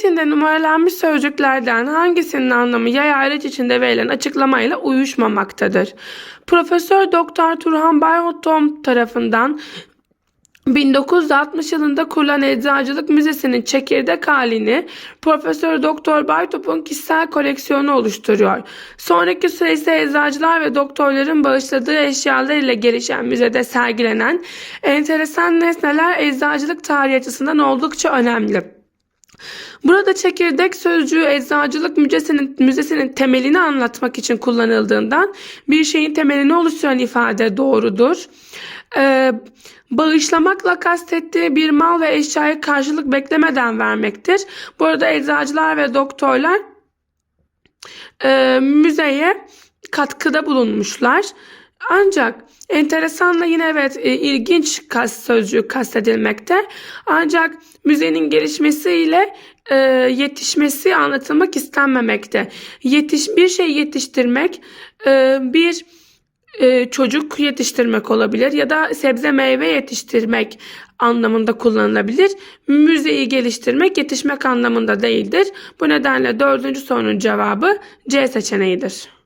metinde numaralanmış sözcüklerden hangisinin anlamı yay ayrıç içinde verilen açıklamayla uyuşmamaktadır? Profesör Doktor Turhan Bayhotom tarafından 1960 yılında kurulan Eczacılık Müzesi'nin çekirdek halini Profesör Doktor Baytop'un kişisel koleksiyonu oluşturuyor. Sonraki süreçte eczacılar ve doktorların bağışladığı eşyalar ile gelişen müzede sergilenen enteresan nesneler eczacılık tarihi açısından oldukça önemli. Burada çekirdek sözcüğü eczacılık müzesinin, müzesinin temelini anlatmak için kullanıldığından bir şeyin temelini oluşturan ifade doğrudur. Ee, bağışlamakla kastettiği bir mal ve eşyayı karşılık beklemeden vermektir. Bu arada eczacılar ve doktorlar e, müzeye katkıda bulunmuşlar. Ancak enteresanla yine evet e, ilginç kas sözcüğü kastedilmekte. Ancak müzenin gelişmesiyle e, yetişmesi anlatılmak istenmemekte. Yetiş bir şey yetiştirmek e, bir e, çocuk yetiştirmek olabilir ya da sebze meyve yetiştirmek anlamında kullanılabilir. Müzeyi geliştirmek yetişmek anlamında değildir. Bu nedenle dördüncü sorunun cevabı C seçeneğidir.